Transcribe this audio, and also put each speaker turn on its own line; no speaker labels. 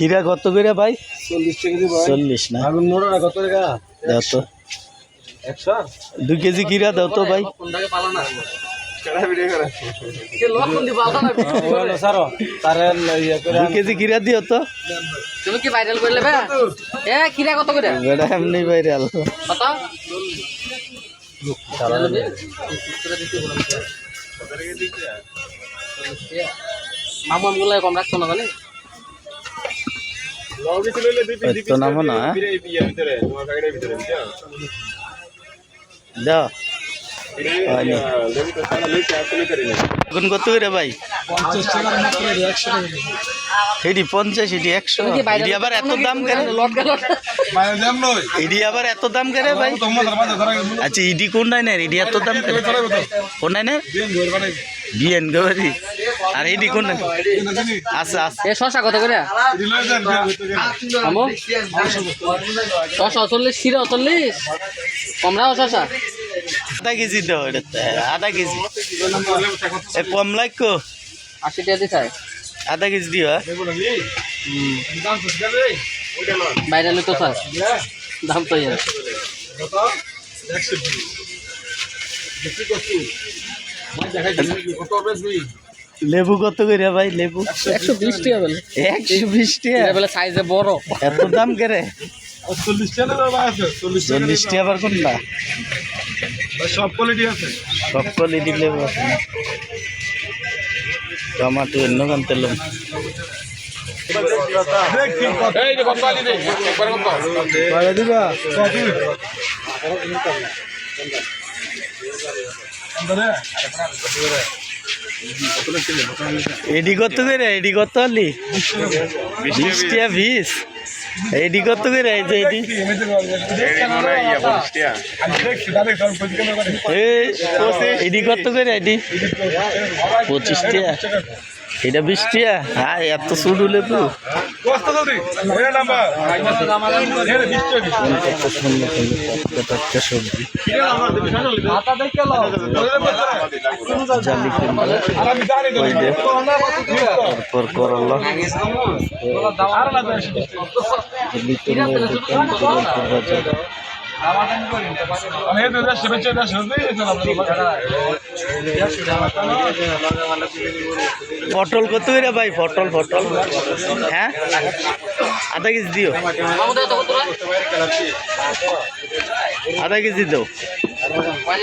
খিরা কত করে ভাই?
চল্লিশ
না?
কত টাকা?
দাও তো। দুই কেজি খিরা দাও তো ভাই।
সারো তারে ইয়ে
দুই কেজি খিরা দিও তো।
তুমি কি ভাইরাল করলে এ খিরা কত করে?
বেড়া এমনি ভাইরাল
কত? মামু আমগুলো কম রাখছো না জানি
তো নামো না দাও এখন কত করে ভাই এটি পঞ্চাশ এটি একশো এটি আবার এত দাম কেন এটি আবার এত দাম কেন ভাই আচ্ছা ইডি কোন নাই না এটি এত দাম কেন কোন নাই বিএন গৌরি আর এটি কোন নাই আচ্ছা আচ্ছা
এ শশা কত করে? শশা চল্লিশ খিরা চল্লিশ কমরাও শশা।
আধা কেজি দাও এটা আধা কেজি। এ কম লাগকো
আশি টাকা দিতে
আধা কেজি দিও হ্যাঁ?
বাইরে তো স্যার দাম তো ইয়ে
লেবু কত করে ভাই লেবু?
একশো বিশ টাকা বলে
একশো বিশ টাকা
বলে সাইজে বড়।
এত দাম করে?
চল্লিশ টাকা চল্লিশ টাকা
আবার কোনটা?
সব কোয়ালিটি আছে।
সব কোয়ালিটি লেবু আছে। টমাটো অন্য কান
বাইরে দিবা?
এডি কত করে এডি কত আলি বিশ বিশ। এডি কত করে এই যে এডি। এডি কত করে এডি। পঁচিশ এটা বিশ টাকা হ্যাঁ এত সুডু লেবু তো। তারপর জালি পটল কত করে ভাই পটল পটল হ্যাঁ? আধা কেজি দিও। আধা কেজি দাও।
আর